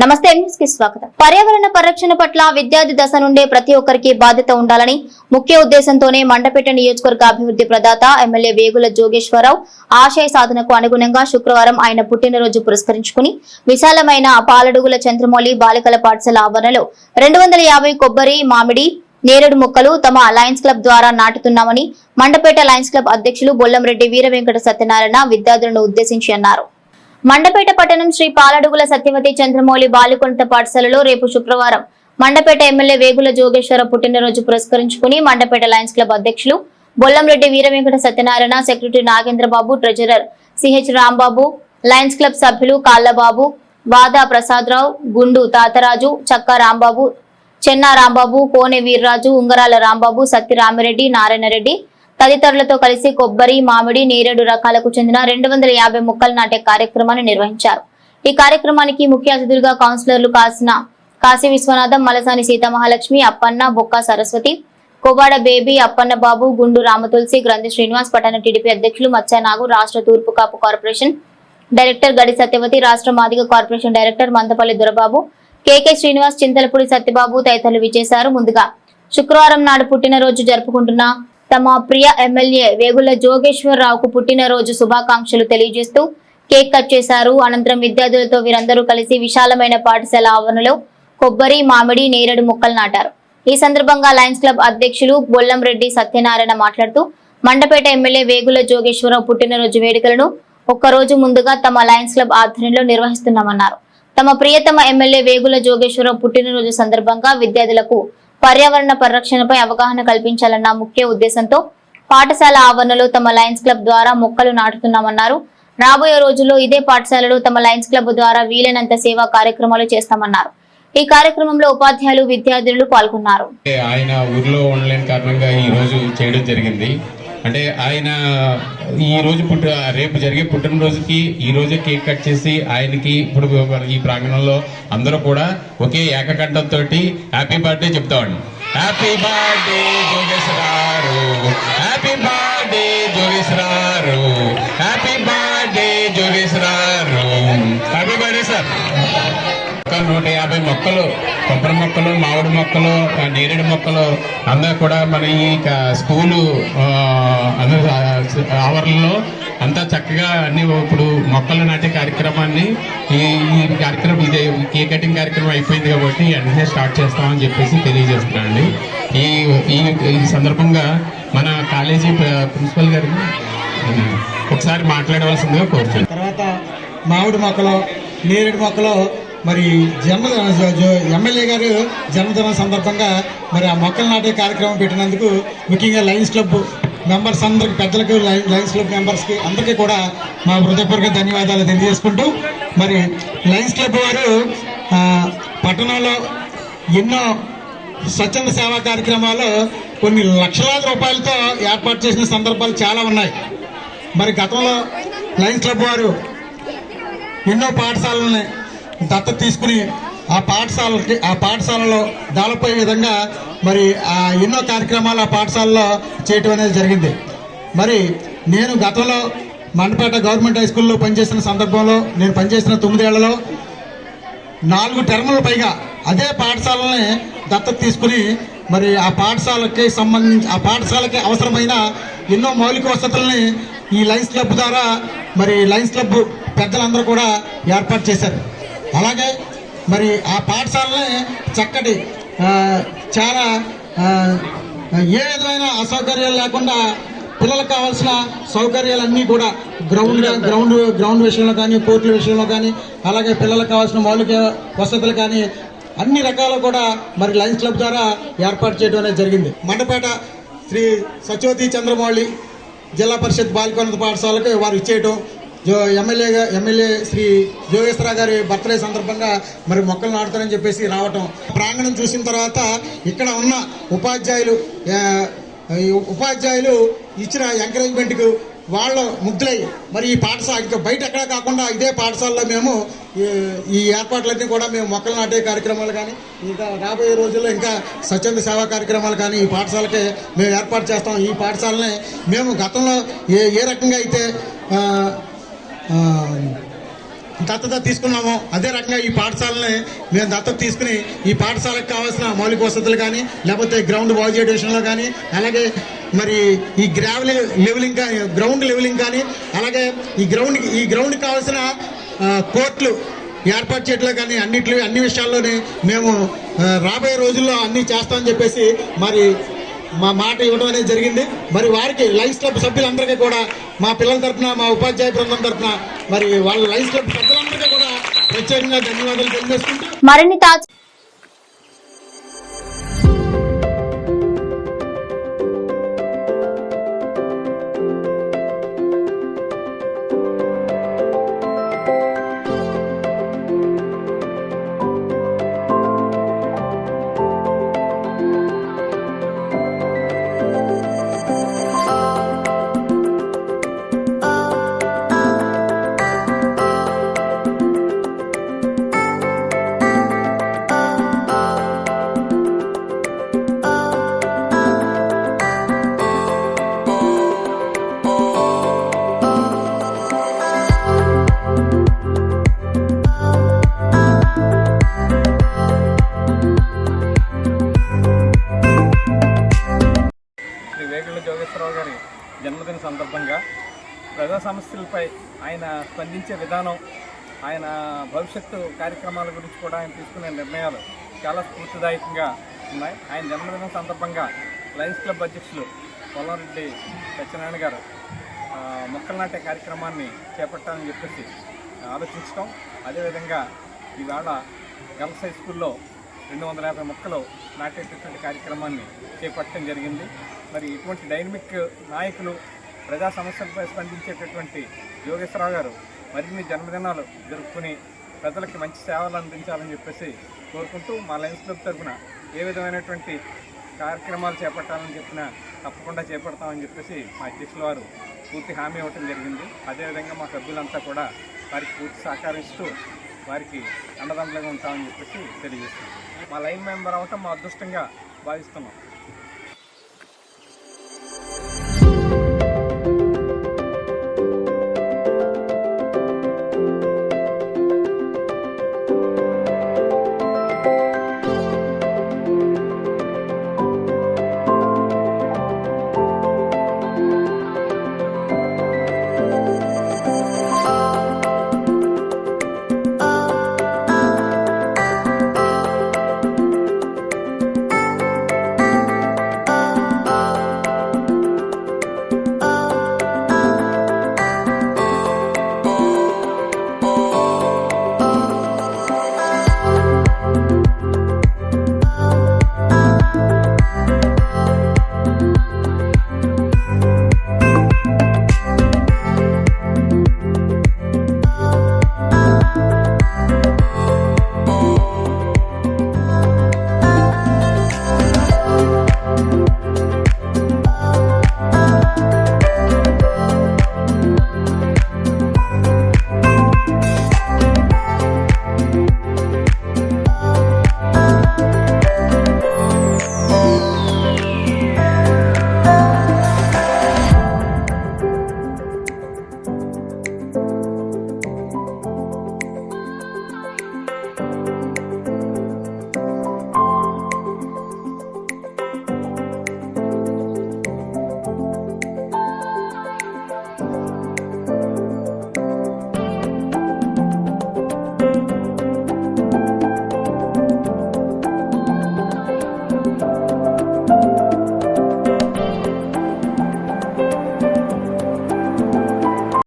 నమస్తే న్యూస్కి స్వాగతం. పర్యావరణ పరిరక్షణ పట్ల విద్యార్థి దశ నుండే ప్రతి ఒక్కరికి బాధ్యత ఉండాలని ముఖ్య ఉద్దేశంతోనే మండపేట నియోజకవర్గ అభివృద్ధి ప్రదాత ఎమ్మెల్యే వేగుల జోగేశ్వరరావు ఆశయ సాధనకు అనుగుణంగా శుక్రవారం ఆయన పుట్టినరోజు పురస్కరించుకుని విశాలమైన పాలడుగుల చంద్రమౌళి బాలికల పాఠశాల ఆవరణలో రెండు వందల యాభై కొబ్బరి మామిడి నేరేడు మొక్కలు తమ లయన్స్ క్లబ్ ద్వారా నాటుతున్నామని మండపేట లయన్స్ క్లబ్ అధ్యక్షులు బొల్లంరెడ్డి వీర వెంకట సత్యనారాయణ విద్యార్థులను ఉద్దేశించి అన్నారు. మండపేట పట్టణం శ్రీ పాలడుగుల సత్యవతి చంద్రమౌళి బాలికొంత పాఠశాలలో రేపు శుక్రవారం మండపేట ఎమ్మెల్యే వేగుల జోగేశ్వర పుట్టినరోజు పురస్కరించుకుని మండపేట లయన్స్ క్లబ్ అధ్యక్షులు Bollamreddy Veeravenkata Satyanarayana secretary Nagendrababu treasurer CH Rambabu lions club సభ్యులు కాళ్ళబాబు వాదా ప్రసాదరావు గుండు తాతరాజు చక్కా రాంబాబు చెన్నా రాంబాబు కోనె వీర్రాజు ఉంగరాల రాంబాబు సత్యరామిరెడ్డి నారాయణరెడ్డి తదితరులతో కలిసి కొబ్బరి మామిడి నేరేడు రకాలకు చెందిన రెండు వందల యాభై మొక్కలు నాటే కార్యక్రమాన్ని నిర్వహించారు. ఈ కార్యక్రమానికి ముఖ్య అతిథులుగా కౌన్సిలర్లు కాసిన కాశీ విశ్వనాథం మలసాని సీతామహాలక్ష్మి అప్పన్న బొక్క సరస్వతి కొవాడ బేబీ అప్పన్న బాబు గుండు రామతులసి గ్రంథి శ్రీనివాస్ పట్టణ టీడీపీ అధ్యక్షులు మత్స్యనాగు రాష్ట్ర తూర్పు కాపు కార్పొరేషన్ డైరెక్టర్ గడి సత్యవతి రాష్ట్ర Madiga corporation director Mandapalli Dorababu KK Srinivas Chintalapudi Satyababu తదితరులు విచ్చేశారు. ముందుగా శుక్రవారం నాడు పుట్టినరోజు జరుపుకుంటున్న తమ ప్రియ ఎమ్మెల్యే వేగుల జోగేశ్వరరావుకు పుట్టినరోజు శుభాకాంక్షలు తెలియజేస్తూ కేక్ కట్ చేశారు. అనంతరం విద్యార్థులతో వీరందరూ కలిసి విశాలమైన పాఠశాల ఆవరణలో కొబ్బరి మామిడి నేరేడు మొక్కలు నాటారు. ఈ సందర్భంగా లయన్స్ క్లబ్ అధ్యక్షులు బొల్లంరెడ్డి సత్యనారాయణ మాట్లాడుతూ మండపేట ఎమ్మెల్యే వేగుల జోగేశ్వరరావు పుట్టినరోజు వేడుకలను ఒక్కరోజు ముందుగా తమ లయన్స్ క్లబ్ ఆధ్వర్యంలో నిర్వహిస్తున్నామన్నారు. తమ ప్రియతమ ఎమ్మెల్యే వేగుల జోగేశ్వరరావు పుట్టినరోజు సందర్భంగా విద్యార్థులకు పర్యావరణ పరిరక్షణపై అవగాహన కల్పించాలన్న ముఖ్య ఉద్దేశంతో పాఠశాల ఆవరణలో తమ లయన్స్ క్లబ్ ద్వారా మొక్కలు నాటుతున్నామన్నారు. రాబోయే రోజుల్లో ఇదే పాఠశాలలో తమ లయన్స్ క్లబ్ ద్వారా వీలైనంత సేవా కార్యక్రమాలు చేస్తామన్నారు. ఈ కార్యక్రమంలో ఉపాధ్యాయులు విద్యార్థులు పాల్గొన్నారు. ఆయన ఊర్లో ఉండలేని కారణంగా ఈ రోజు చేయడం జరిగింది. అంటే ఆయన ఈ రోజు పుట్ట రేపు జరిగే పుట్టినరోజుకి ఈ రోజే కేక్ కట్ చేసి ఆయనకి ఇప్పుడు ఈ ప్రాంగణంలో అందరూ కూడా ఒకే ఏకకంఠంతో హ్యాపీ బర్త్డే చెప్తామండి. హ్యాపీ బర్త్డే జోగేశ్వరారు. హ్యాపీ బర్త్డే జోగేశ్వరారు. హ్యాపీ నూట యాభై మొక్కలు కొబ్బరి మొక్కలు మామిడి మొక్కలు నేరేడు మొక్కలు అందరూ కూడా మన ఈ స్కూలు అందరూ ఆవరణలో అంతా చక్కగా అన్ని ఇప్పుడు మొక్కలు నాటే కార్యక్రమాన్ని ఈ ఈ కార్యక్రమం ఇదే కేక్ కటింగ్ కార్యక్రమం అయిపోయింది కాబట్టి వెంటనే స్టార్ట్ చేస్తామని చెప్పేసి తెలియజేస్తున్నానండి. ఈ ఈ ఈ సందర్భంగా మన కాలేజీ ప్ర- ప్రిన్సిపల్ గారిని ఒకసారి మాట్లాడవలసిందిగా కోరుతున్నాను. తర్వాత మామిడి మొక్కలు నేరేడు మొక్కలు మరి జన్మదిన ఎమ్మెల్యే గారు జన్మదినం సందర్భంగా మరి ఆ మొక్కలు నాటే కార్యక్రమం పెట్టినందుకు ముఖ్యంగా లయన్స్ క్లబ్ మెంబర్స్ అందరికి పెద్దలకు లయన్స్ క్లబ్ మెంబర్స్కి అందరికీ కూడా మా హృదయపూర్వక ధన్యవాదాలు తెలియజేసుకుంటూ మరి లయన్స్ క్లబ్ వారు పట్టణంలో ఎన్నో స్వచ్ఛంద సేవా కార్యక్రమాలు కొన్ని లక్షలాది రూపాయలతో ఏర్పాటు చేసిన సందర్భాలు చాలా ఉన్నాయి. మరి గతంలో లయన్స్ క్లబ్ వారు ఎన్నో పాఠశాలని దత్తత తీసుకుని ఆ పాఠశాలకి ఆ పాఠశాలలో డెవలప్ అయ్యే విధంగా మరి ఆ ఎన్నో కార్యక్రమాలు ఆ పాఠశాలలో చేయటం అనేది జరిగింది. మరి నేను గతంలో మండపేట గవర్నమెంట్ హై స్కూల్లో పనిచేసిన సందర్భంలో నేను పనిచేసిన తొమ్మిదేళ్ళలో నాలుగు టర్ముల పైగా అదే పాఠశాలని దత్తత తీసుకుని మరి ఆ పాఠశాలకి సంబంధించి ఆ పాఠశాలకి అవసరమైన ఎన్నో మౌలిక వసతుల్ని ఈ లైన్స్ క్లబ్ ద్వారా మరి లైన్స్ క్లబ్ పెద్దలందరూ కూడా ఏర్పాటు చేశారు. అలాగే మరి ఆ పాఠశాలనే చక్కటి చాలా ఏ విధమైన అసౌకర్యాలు లేకుండా పిల్లలకు కావాల్సిన సౌకర్యాలన్నీ కూడా గ్రౌండ్ గ్రౌండ్ గ్రౌండ్ విషయంలో కానీ కోర్టుల విషయంలో కానీ అలాగే పిల్లలకు కావాల్సిన మౌలిక వసతులు కానీ అన్ని రకాలు కూడా మరి లయన్స్ క్లబ్ ద్వారా ఏర్పాటు చేయడం అనేది జరిగింది. మండపేట శ్రీ సత్యవతి చంద్రమౌళి జిల్లా పరిషత్ బాలికోన్నత పాఠశాలకు వారు ఇచ్చేయటం జో ఎమ్మెల్యేగా ఎమ్మెల్యే శ్రీ జోగేశ్వరరావు గారి బర్త్డే సందర్భంగా మరి మొక్కలు నాటుతారని చెప్పేసి రావటం ప్రాంగణం చూసిన తర్వాత ఇక్కడ ఉన్న ఉపాధ్యాయులు ఈ ఉపాధ్యాయులు ఇచ్చిన ఎంకరేజ్మెంట్కు వాళ్ళు ముగ్ధులై మరి ఈ పాఠశాల ఇంకా బయట ఎక్కడా కాకుండా ఇదే పాఠశాలలో మేము ఈ- ఈ ఏర్పాట్లన్నీ కూడా మేము మొక్కలు నాటే కార్యక్రమాలు కానీ ఇంకా రాబోయే రోజుల్లో ఇంకా స్వచ్ఛంద సేవా కార్యక్రమాలు కానీ ఈ పాఠశాలకే మేము ఏర్పాటు చేస్తాం. ఈ పాఠశాలని మేము గతంలో ఏ ఏ రకంగా అయితే దత్తత తీసుకున్నామో. అదే రకంగా ఈ పాఠశాలని మేము దత్తత తీసుకుని ఈ పాఠశాలకు కావాల్సిన మౌలిక వసతులు కానీ లేకపోతే గ్రౌండ్ బాగు చేయడం విషయంలో కానీ అలాగే మరి ఈ గ్రావెల్ లెవెలింగ్ కానీ గ్రౌండ్ లెవెలింగ్ కానీ అలాగే ఈ గ్రౌండ్ ఈ గ్రౌండ్కి కావాల్సిన కోర్టులు ఏర్పాటు చేయట్లో కానీ అన్నిట్లో అన్ని విషయాల్లోనే మేము రాబోయే రోజుల్లో అన్నీ చేస్తామని చెప్పేసి మరి మా మాట ఇవ్వడం అనేది జరిగింది. మరి వారికి లైఫ్ క్లబ్ సభ్యులందరికీ కూడా మా పిల్లల తరఫున మా ఉపాధ్యాయ బృందం తరపున మరి వాళ్ళ లైఫ్లో సభ్యులందరికీ కూడా ప్రత్యేకంగా ధన్యవాదాలు తెలియజేసుకుంటూ మరిన్ని జన్మదిన సందర్భంగా ప్రజా సమస్యలపై ఆయన స్పందించే విధానం ఆయన భవిష్యత్తు కార్యక్రమాల గురించి కూడా ఆయన తీసుకునే నిర్ణయాలు చాలా స్ఫూర్తిదాయకంగా ఉన్నాయి. ఆయన జన్మదినం సందర్భంగా లయన్స్ క్లబ్ అధ్యక్షులు పొల్లారెడ్డి సత్యనారాయణ గారు మొక్కలు నాటే కార్యక్రమాన్ని చేపట్టాలని చెప్పేసి ఆలోచించడం అదేవిధంగా ఈవేళ గర్ల్స్ హై స్కూల్లో రెండు వందల యాభై మొక్కలు నాటేటటువంటి కార్యక్రమాన్ని చేపట్టడం జరిగింది. మరి ఇటువంటి డైనమిక్ నాయకులు ప్రజా సమస్యలపై స్పందించేటటువంటి యోగేశ్వరరావు గారు మరిన్ని జన్మదినాలు జరుపుకుని ప్రజలకి మంచి సేవలు అందించాలని చెప్పేసి కోరుకుంటూ మా లయన్స్ క్లబ్ తరఫున ఏ విధమైనటువంటి కార్యక్రమాలు చేపట్టాలని చెప్పినా తప్పకుండా చేపడతామని చెప్పేసి మా అధ్యక్షుల వారు పూర్తి హామీ ఇవ్వటం జరిగింది. అదేవిధంగా మా సభ్యులంతా కూడా వారికి పూర్తి సహకరిస్తూ వారికి అండదండలుగా ఉంటామని చెప్పేసి తెలియజేస్తున్నాం. మా లైన్ మెంబర్ అవటం మా అదృష్టంగా భావిస్తున్నాం.